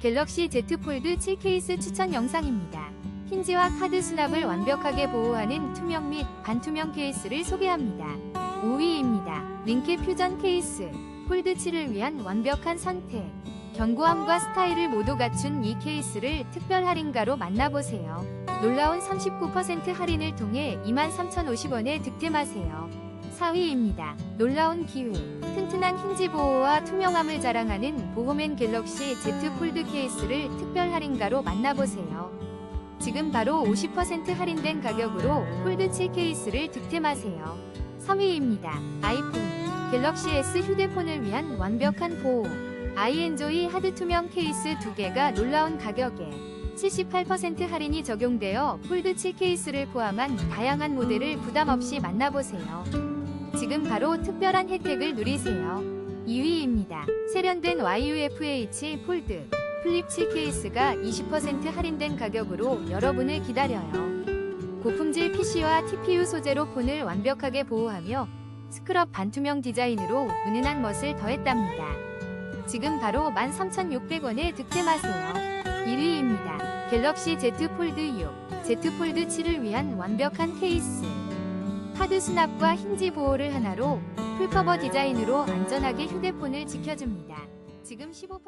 갤럭시 Z 폴드 7 케이스 추천 영상입니다. 힌지와 카드 수납을 완벽하게 보호하는 투명 및 반투명 케이스를 소개합니다. 5위입니다. 링케 퓨전 케이스. 폴드 7을 위한 완벽한 선택. 견고함과 스타일을 모두 갖춘 이 케이스를 특별 할인가로 만나보세요. 놀라운 39% 할인을 통해 23,050원에 득템하세요. 4위입니다. 놀라운 기회. 튼튼한 힌지 보호와 투명함을 자랑하는 보호맨 갤럭시 Z 폴드 케이스를 특별 할인가로 만나보세요. 지금 바로 50% 할인된 가격으로 폴드 7 케이스를 득템하세요. 3위입니다. 아이폰 갤럭시 S 휴대폰을 위한 완벽한 보호. 아이엔조이 하드 투명 케이스 2개가 놀라운 가격에 78% 할인이 적용되어 폴드 7 케이스를 포함한 다양한 모델을 부담 없이 만나보세요. 지금 바로 특별한 혜택을 누리세요. 2위입니다. 세련된 YUFH 폴드 플립 7 케이스가 20% 할인된 가격으로 여러분을 기다려요. 고품질 PC와 TPU 소재로 폰을 완벽하게 보호하며 스크럽 반투명 디자인으로 은은한 멋을 더했답니다. 지금 바로 13,600원에 득템하세요. 1위입니다. 갤럭시 Z 폴드 6, Z 폴드 7을 위한 완벽한 케이스. 카드 수납과 힌지 보호를 하나로 풀커버 디자인으로 안전하게 휴대폰을 지켜줍니다. 지금 15%